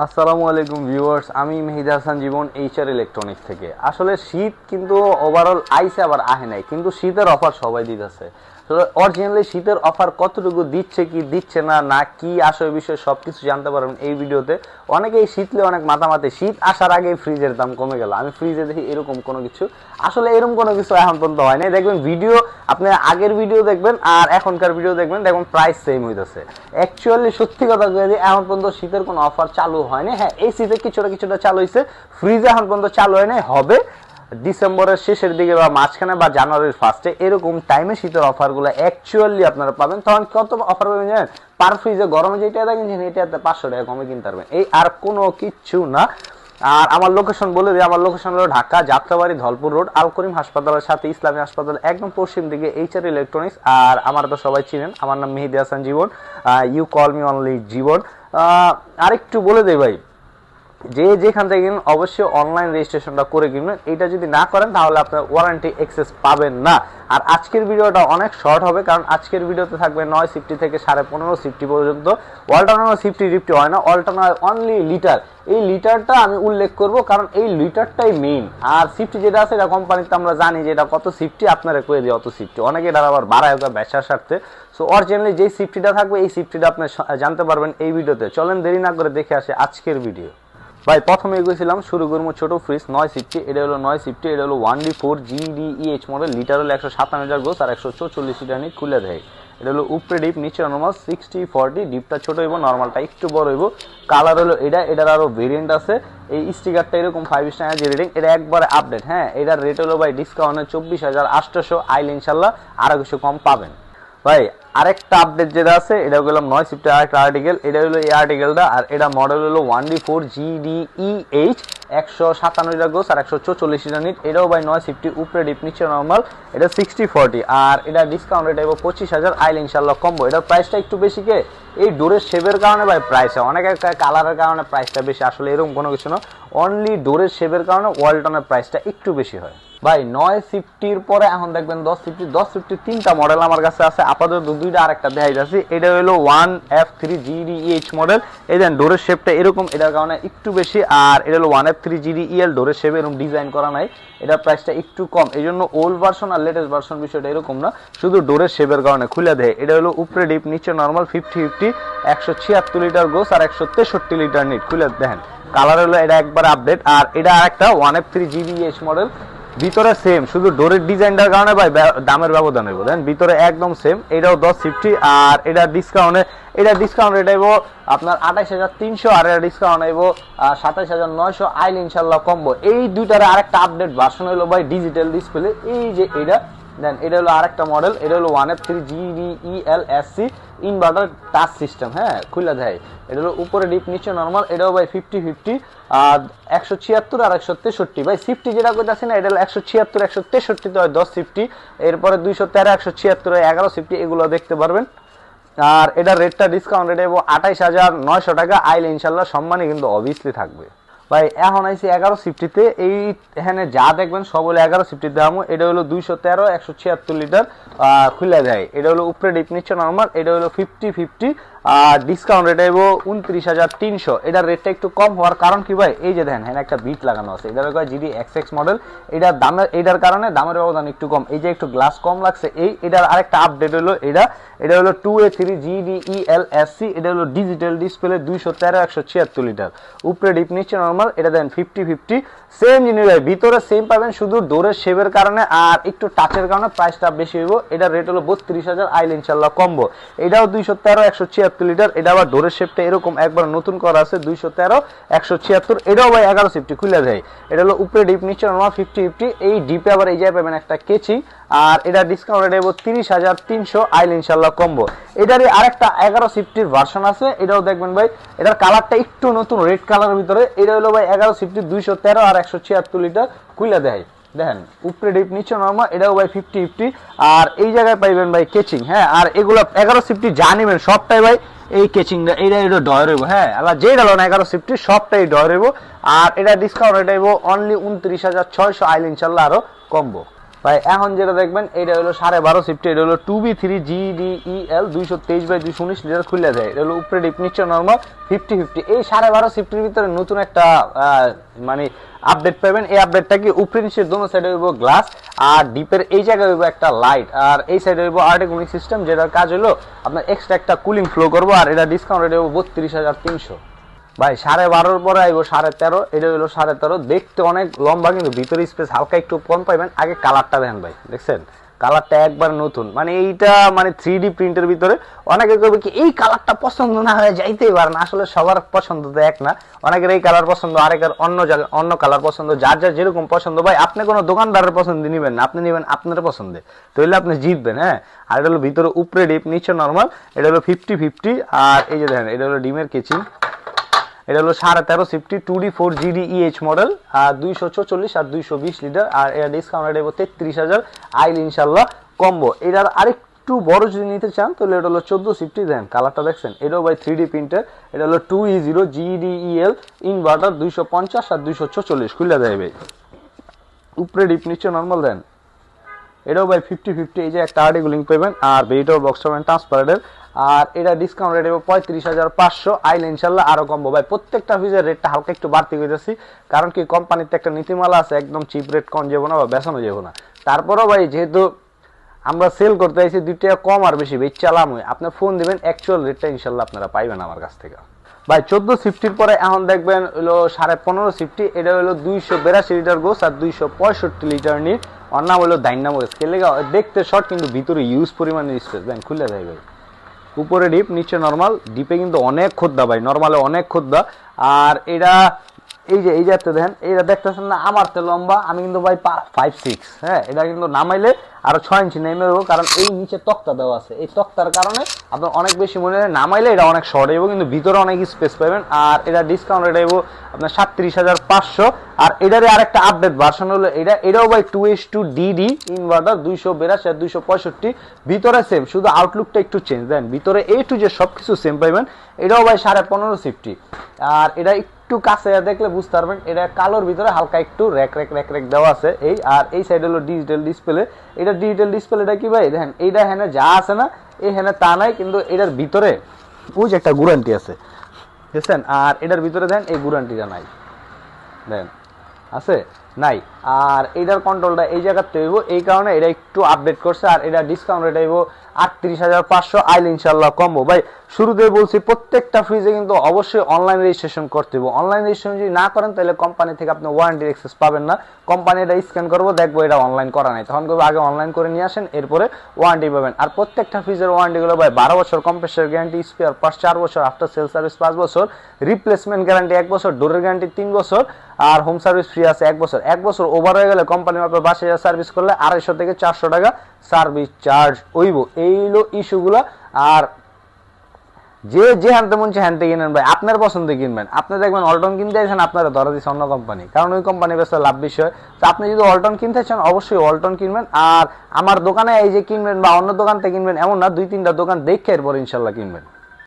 আসসালামু আলাইকুম ভিউয়ার্স, আমি মেহিদ হাসান জীবন এইচআর ইলেকট্রনিক্স থেকে। আসলে শীত কিন্তু ওভারঅল আইসে আবার আহে নাই, কিন্তু শীতের অফার সবাই দিতেছে। অরিজিনালি শীতের অফার কতটুকু দিচ্ছে, কি দিচ্ছে না না কি আসে বিষয়ে সব কিছু জানতে পারবেন এই ভিডিওতে। অনেকেই শীতলে অনেক মাথামাতি শীত আসার আগে ফ্রিজের দাম কমে গেল। আমি ফ্রিজে দেখি এরকম কোনো কিছু। আসলে এরকম কোনো কিছু এখন পর্যন্ত হয় নাই দেখবেন ভিডিও আপনি আগের ভিডিও দেখবেন আর এখনকার ভিডিও দেখবেন দেখবেন প্রাইস সেম হইতেছে। অ্যাকচুয়ালি সত্যি কথা কয়ে যে এখন পর্যন্ত শীতের কোনো অফার চালু হয়নি। হ্যাঁ এই শীতে কিছুটা কিছুটা চালু হয়েছে ফ্রিজে এখন পর্যন্ত চালু হয়নি, হবে। ডিসেম্বরের শেষের দিকে বা মাঝখানে বা জানুয়ারির ফার্স্টে এরকম টাইমে শীতের অফারগুলো অ্যাকচুয়ালি আপনারা পাবেন। তখন কত অফার পাবেন জানেন? পার ফ্রিজে গরমে যেটা দেখেন এটাতে পাঁচশো টাকা কমে কিনতে পারবেন। এই আর কোনো কিচ্ছু না। আর আমার লোকেশন বলে দিই, আমার লোকেশন হলো ঢাকা, যাত্রাবাড়ি, ধলপুর রোড আল করিম হাসপাতালের সাথে ইসলামী হাসপাতাল, একদম পশ্চিম দিকে এইচআর ইলেকট্রনিক্স আর আমার তো সবাই চিনেন, আমার নাম Mehedi Hasan Jibon you call me only Jibon. আরেকটু বলে দেই ভাই যে যেখান থেকে কিনুন, অবশ্যই অনলাইন রেজিস্ট্রেশনটা করে কিনবেন এটা যদি না করেন, তাহলে আপনার ওয়ারেন্টি এক্সেস পাবেন না। আর আজকের ভিডিওটা অনেক শর্ট হবে, কারণ আজকের ভিডিওতে থাকবে নয় সিফটি থেকে সাড়ে পনেরো সিফটি পর্যন্ত। অল্টারনো সিফটি রিফটি হয় না অল্টারনো অনলি লিটার এই লিটারটা আমি উল্লেখ করব, কারণ এই লিটারটাই মেইন আর সিফটি যেটা আছে, এটা কোম্পানিতে আমরা জানি যে এটা কত সিফটি আপনারা কয়ে দিয়ে অত সিফটি অনেকে এটা আবার বাড়ায় ওটা ব্যবসার স্বার্থে সো অরিজিনালি যেই সিফটিটা থাকবে, এই সিফটিটা আপনি জানতে পারবেন এই ভিডিওতে। চলেন দেরি না করে দেখে আসে আজকের ভিডিও ভাই, প্রথমে এগোছিলাম শুরু করব ছোট ফ্রিজ নয় সিফটি এটা হলো নয় সিফটি এটা হলো one D four GDEH model litre হলো একশো সাতান্ন হাজার গোস আর একশো চৌচল্লিশ লিটার নিয়ে খুলে দেয়। এটা হলো উপরে ডিপ নিচে নর্মাল সিক্সটি ফর্টি ডিপটা ছোট হইব নর্মালটা একটু বড় হইব। কালার হলো এটা, এটার আরও ভেরিয়েন্ট আছে। এই স্টিকারটা এরকম ফাইভ স্টার যে রেটিং এটা একবারে আপডেট হ্যাঁ? এটার রেট হলো ভাই ডিসকাউন্টে চব্বিশ হাজার আটশোশো আইল ইনশাল্লাহ আরও কিছু কম পাবেন। ভাই, আরেকটা আপডেট যেটা আছে, এটা গেলাম নয় সিফটের আরেকটা আর্টিকেল এটা হলো এই আর্টিকেলটা আর এটা মডেল হলো ওয়ান ডি ফোর জিডিইএইচ একশো লিটার গোস আর একশো চৌচল্লিশ লিটার নিট এটাও ভাই নয় সিফটি উপরে ডিপ নিচে নর্মাল এটা সিক্সটি ফর্টি আর এটা ডিসকাউন্ট রেট এবং পঁচিশ হাজার, আইল ইনশাল্লাহ কম্বো। এটার প্রাইসটা একটু বেশি কে? এই ডোরের শেপের কারণে ভাই প্রাইস হয় অনেক একটা কালারের কারণে প্রাইসটা বেশি, আসলে এরকম কোনো কিছু না। অনলি ডোরের শেপের কারণে ওয়ালটনের প্রাইসটা একটু বেশি হয়। ভাই, নয় ফিফটির পরে এখন দেখবেন দশ ফিফটি দশ ফিফটি তিনটা মডেল আমার কাছে আছে। আপাতত দুইটা আরেকটা দেখাই যাচ্ছে। এটা হলো one F three GDH model এই দেন ডোরের শেপটা এরকম, এটার কারণে একটু বেশি। আর এটা হলো ওয়ান এফ থ্রি জিডিইএল ডোরের শেপ এরকম ডিজাইন করা নাই। এটার প্রাইসটা একটু কম। এই জন্য ওল্ড ভার্সন আর লেটেস্ট ভার্সন বিষয়টা এরকম না। শুধু ডোরের শেপের কারণে খুলে দেয়। এটা হলো উপরে ডিপ নিচে নর্মাল ফিফটি ফিফটি একশো ছিয়াত্তর লিটার গোস আর একশো তেষট্টি লিটার নিট খুলে দেখেন কালার হলো এটা একবার আপডেট আর এটা আরেকটা one F three GDH model ভিতরে সেম শুধু ডোরের ডিজাইনটার কারণে ভাই দামের ব্যবধান হইব দেন ভিতরে একদম সেম এটাও দশ ফিফটি আর এটা ডিসকাউন্টে এটা ডিসকাউন্ট রেট আইব আপনার আঠাইশ হাজার তিনশো আর এটা ডিসকাউন্ট আইব সাতাইশ হাজার নয়শো আইল ইনশাল্লাহ কম্বো এই দুইটার আরেকটা আপডেট ভার্সন হলো ভাই ডিজিটাল ডিসপ্লে এই যে এটা দেন এটা হলো আরেকটা মডেল এটা হলো one F three GDEL S C inverter touch system হ্যাঁ খুলে দেয়। এটা হলো উপরে ডিপ নিচে নর্মাল এটাও ভাই ফিফটি ফিফটি আর একশো ছিয়াত্তর আর একশো তেষট্টি। ভাই সিফটি যেটা করতেছি না, এটা হলো একশো ছিয়াত্তর, একশো তেষট্টিতে হয় দশ সিফটি এরপরে দুইশো তেরো, একশো ছিয়াত্তর, এগারো সিফটি এগুলো দেখতে পারবেন। আর এটার রেটটা ডিসকাউন্ট রেট এবং আঠাইশ হাজার নয়শো টাকা, আইলে ইনশাল্লাহ সম্মানে কিন্তু অবভিয়াসলি থাকবে। ভাই, এখন আইসি এগারো সিফটিতে এই এখানে যা দেখবেন সব হলো এগারো সিফটিতে দাম এটা হলো দুইশো তেরো, একশো ছিয়াত্তর লিটার খুলে দেয় এটা হলো উপরে ডিপ নিচ্ছে নর্মাল এটা হলো ফিফটি ফিফটি আর ডিসকাউন্ট রেট এবো উনত্রিশ হাজার তিনশো। এটার রেটটা একটু কম হওয়ার কারণ কি ভাই? এই যে দেখেন হ্যাঁ একটা বিট লাগানো আছে। এটার কয় জিডি এক্স এক্স মডেল এটার দামের এটার কারণে দামের ব্যবধান একটু কম। এই যে একটু গ্লাস কম লাগছে, এই এটার আরেকটা আপডেট হলো এটা। এটা হলো two A three GDEL S C এটা হলো ডিজিটাল ডিসপ্লে দুইশো তেরো, একশো ছিয়াত্তর লিটার উপরে ডিপ নিচ্ছে নর্মাল এটা দেন ফিফটি ফিফটি সেম জিনিস ভিতরে সেম পাবেন শুধু ডোরের শেপের কারণে আর একটু টাচের কারণে প্রাইসটা বেশি হইব। এটার রেট হলো বত্রিশ হাজার আইল ইনশাল্লাহ কম্বো। এটাও দুইশো তেরো, একশো ছিয়াত্তর লিটার এটা আবার ডোরের শেপটা এরকম একবার নতুন করা আছে, দুইশো তেরো, একশো ছিয়াত্তর, এটাও ভাই এগারো সিফটি খুলে দেয়। এটা হলো উপরে ডিপ নিচে নর্মাল ফিফটি ফিফটি এই ডিপে আবার এই জায়গায় পাবেন একটা কেচি আর এটা ডিসকাউন্ট রেট এবো তিরিশ হাজার তিনশো আইল ইনশাল্লাহ কম্বো। এটারই আরেকটা এগারো সিফটির ভার্সন আছে, এটাও দেখবেন ভাই, এটার কালারটা একটু নতুন রেড কালারের ভিতরে, এটা হলো ভাই এগারো ফিফটি দুইশো তেরো আর একশো ছিয়াত্তর লিটার কুইলা দেয়। দেখেন, উপরে ডিপ নিচে নর্মাল এটাও ভাই ফিফটি ফিফটি আর এই জায়গায় পাইবেন ভাই কেচিং হ্যাঁ? আর এগুলো এগারো ফিফটি যা নেবেন, সবটাই ভাই এই কেচিংটা এইটা এটা ডয় রইব হ্যাঁ? আবার যেই ডালো না এগারো ফিফটি সবটাই ডয় রইব। আর এটা ডিসকাউন্ট এটা অনলি উনত্রিশ হাজার ছয়শো আইল, ইনশাল্লাহ আরও কমবো। ভাই, এখন যেটা দেখবেন, এটা হলো সাড়ে বারো সিফটি এটা হলো two B three G D E L দুইশো তেইশ বাই দুইশো উনিশ লিটার খুলে দেয় এটা হলো উপরে ডিপ নিচে নর্মাল ফিফটি ফিফটি এই সাড়ে বারো সিফটির ভিতরে নতুন একটা মানে আপডেট পাবেন। এই আপডেটটা কি উপরে নিচে, দোনো সাইডে হইব গ্লাস আর ডিপের এই জায়গায় হইব একটা লাইট আর এই সাইডে হইব আর্টিকুলিং সিস্টেম যেটার কাজ হলো আপনার এক্সট্রা একটা কুলিং ফ্লো করব, আর এটা ডিসকাউন্ট রেট হইব বত্রিশ হাজার তিনশো। ভাই, সাড়ে বারোর পরে আইব, সাড়ে তেরো, এটা হইল সাড়ে তেরো। দেখতে অনেক লম্বা, কিন্তু ভিতরে স্পেস হালকা একটু কম পাইবেন। আগে কালারটা দেখেন ভাই, দেখছেন? কালারটা একবার নতুন। মানে এইটা মানে থ্রি ডি প্রিন্টের ভিতরে অনেকে করবে কি, এই কালারটা পছন্দ না হয়ে যাইতেই পারে না। আসলে সবার পছন্দ তো এক না। অনেকের এই কালার পছন্দ, আরেকের অন্য জায়গায় অন্য কালার পছন্দ। যার যার যেরকম পছন্দ, ভাই, আপনি কোনো দোকানদারের পছন্দ নিবেন না, আপনি নিবেন আপনার পছন্দে। তাহলে আপনি জিতবেন হ্যাঁ? আর এটা হলো ভিতরে উপরে ডিপ নিচে নর্মাল এটা হলো ফিফটি ফিফটি আর এই যে দেখেন, এটা হলো ডিমের কেচিং এটা হলো সাড়ে তেরো CFT two D four GD EH model আর দুইশো চল্লিশ আর দুইশো বিশ লিটার আর এটা ডিসকাউন্ট রেট তেত্রিশ হাজার। আইল ইনশাল্লাহ কম্বো। এটার আরেকটু বড় যদি নিতে চান, তাহলে এটা হলো চোদ্দ সিফটি দেন কালারটা দেখছেন? এটাও বাই থ্রি ডি প্রিন্টের এটা হলো two E zero GDEL inverter দুইশো পঞ্চাশ আর দুইশো চল্লিশ খুলে দেয় ভাই। উপরে ডিপ নিচে নর্মাল দেন এটাও ভাই ফিফটি ফিফটি এই যে একটা আর্টিকুল পাবেন। আর এইটাও বক্স পাবেন ট্রান্সপারেন্টের আর এটা ডিসকাউন্ট রেট পঁয়ত্রিশ হাজার পাঁচশো। আইলে ইনশাল্লাহ আরও কমবো। ভাই, প্রত্যেকটা ফিজের রেটটা হালকা একটু বাড়তি করতেছি কারণ কি, কোম্পানিতে একটা নীতিমালা আছে, একদম চিপ রেট কম যাব না বা বেসানো যাব না। তারপরেও ভাই, যেহেতু আমরা সেল করতে আইছি দুই টাকা কম আর বেশি বেচ চালাম আপনি ফোন দিবেন অ্যাকচুয়াল রেটটা ইনশাল্লাহ আপনারা পাইবেন আমার কাছ থেকে। ভাই, চোদ্দ সিফটির পরে এখন দেখবেন হলো সাড়ে পনেরো সিফটি এটা হলো দুইশো বেরাশি লিটার গোস আর দুইশো পঁয়ষট্টি লিটার নির ওর নাম হলো ডাইনামো স্কেল দেখতে শর্ট কিন্তু ভিতরে ইউজ পরিমাণে স্পেস দেন, খুলে দেয় ভাই। উপরে ডিপ নিচে নর্মাল ডিপে কিন্তু অনেক খোদ্দা ভাই নর্মালে অনেক খোদ্দা আর এটা এই যে, এই যাতে দেখেন, এইটা দেখতেছেন না, আমার তো লম্বা, আমি কিন্তু ভাই ফাইভ সিক্স হ্যাঁ এটা কিন্তু নামাইলে আরও ছয় ইঞ্চি নেমে দেবো কারণ এই নিচে তক্তা দেওয়া আছে। এই তক্তার কারণে আপনার অনেক বেশি মনে হয় নামাইলে এটা অনেক শর্ট হইব, কিন্তু ভিতরে অনেক স্পেস পাবেন, আর এটা ডিসকাউন্ট রেট হইব আপনার সাতত্রিশ হাজার পাঁচশো, আর এটারে আরেকটা আপডেট ভার্সন হলো এটা, এটাও ভাই two S two DD inverter দুইশো বেরাশি আর দুইশো পঁয়ষট্টি, ভিতরে সেম শুধু আউটলুকটা একটু চেঞ্জ দেন ভিতরে এ টু যে সব কিছু সেম পাইবেন, এটাও ভাই সাড়ে পনেরো সিফটি আর এটা একটু কাছে দেখলে বুঝতে পারবেন, এটা কালোর ভিতরে হালকা একটু র্যাক র্যাক র্যাক র্যাক দেওয়া আছে এই, আর এই সাইড হলো ডিজিটাল ডিসপ্লে এটা ডিজিটাল ডিসপ্লেটা কি ভাই? দেখেন এইটা হ্যাঁ যা আছে না, এই হ্যাঁ তা নাই, কিন্তু এটার ভিতরে যে একটা গ্যারান্টি আছে। বুঝছেন? আর এটার ভিতরে দেন এই গ্যারান্টিটা নাই। দেন আছে? নাই। আর এটার কন্ট্রোলটা এই জায়গাতে হইব এই কারণে এটা একটু আপডেট করছে, আর এটা ডিসকাউন্ট রেট হইব আটত্রিশ হাজার পাঁচশো, আইল ইনশাল্লাহ কমবো। ভাই শুরুতে বলছি, প্রত্যেকটা ফ্রিজে কিন্তু অবশ্যই অনলাইন রেজিস্ট্রেশন করতে হবে অনলাইন রেজিস্ট্রেশন যদি না করেন, তাহলে কোম্পানি থেকে আপনি ওয়ারেন্টি এক্সেস পাবেন না। কোম্পানি এটা স্ক্যান করব, দেখব এটা অনলাইন করা নাই। তখন করব আগে অনলাইন করে নিয়ে আসেন, এরপরে ওয়ারেন্টি পাবেন। আর প্রত্যেকটা ফ্রিজের ওয়ারেন্টিগুলো ভাই, বারো বছর কম্প্রেসার গ্যারান্টি স্পেয়ার পাঁচ চার বছর আফটার সেল সার্ভিস পাঁচ বছর রিপ্লেসমেন্ট গ্যারান্টি এক বছর ডোরের গ্যারান্টি তিন বছর, আর হোম সার্ভিস ফ্রি আছে এক বছর। এক বছর ওভার হয়ে গেলে কোম্পানি আপনার বাসে সার্ভিস করলে আড়াইশো থেকে চারশো টাকা সার্ভিস চার্জ হইব। এই হলো ইস্যুগুলো আর যে যে হ্যানতে মন হ্যানতে কিনেন ভাই, আপনার পছন্দে কিনবেন? আপনি দেখবেন অল্টন কিনতে চাইছেন আপনারা ধরা দিচ্ছে অন্য কোম্পানি কারণ ওই কোম্পানি বেশ লাভ বিষয়। তো আপনি যদি অল্টন কিনতে চান, অবশ্যই অল্টন কিনবেন। আর আমার দোকানে এই যে কিনবেন বা অন্য দোকান থেকে কিনবেন, এমন না, দুই তিনটা দোকান দেখে এরপর ইনশাল্লাহ কিনবেন।